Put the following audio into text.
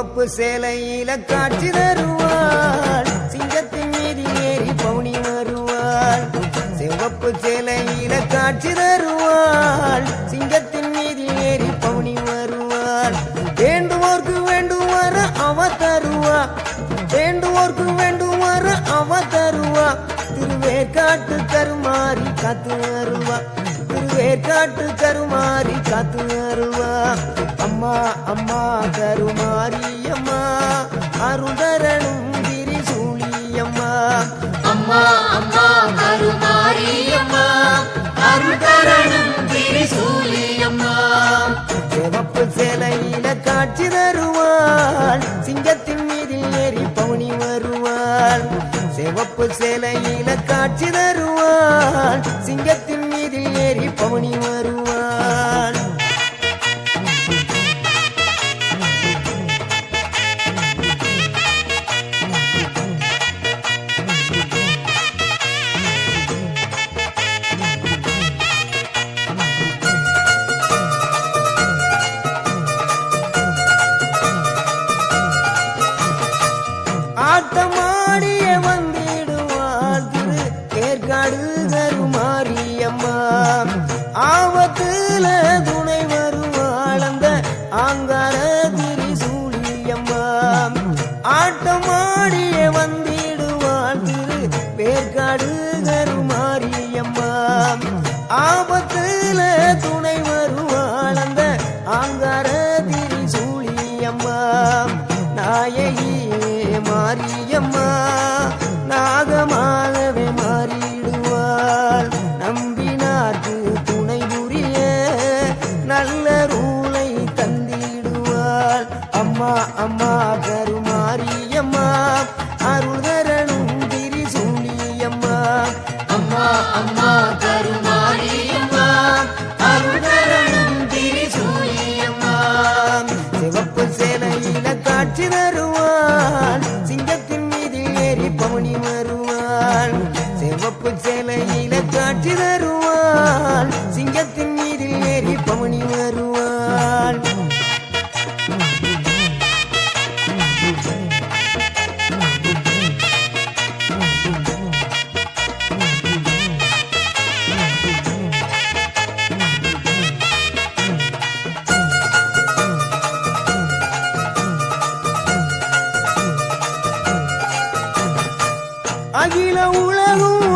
சிவப்பு சேலையில காட்சி தருவாள். சிங்கத்தின் மீது ஏறி பவுனி வருவாள். சிவப்பு சேலையில காட்சி தருவாள். சிங்கத்தின் மீது ஏறி பவுனி வருவாள். வேண்டுவோர்க்கு வேண்டுவார அவ தருவா. வேண்டுவோர்க்கு வேண்டுவார அவ தருவா. திருவே காட்டு தருமாறி காத்து வருவா. திருவேற்காட்டு கருமாறி காத்து அருவா. அம்மா அம்மா கருமாரி அம்மா. அருதரணும் திரிசூலி அம்மா அம்மா அம்மா. கருமாரியம்மா அருள்தரணும் திரிசூலியம்மா. சிவப்பு சேலையில காட்சி தருவாள். சிங்கத்தின் சிவப்பு சேலையில காட்சி தருவான் சிங்கத்தின் மீதில் ஏறி பவனி வருவான் ஆட்டமாடிய வந்திடுவாள் திரு வேர்காடு கருமாரியம்மா. ஆபத்துல துணை வருவாள் அந்த ஆங்கார திரு சூழியம்மா நாயகியே மாரியம்மா சேலையில தருவான். சிங்கத்தின் மீது ஏறி பவனி வருவான். செவப்பு சேலையில காட்சி தருவான். அகில உலகும்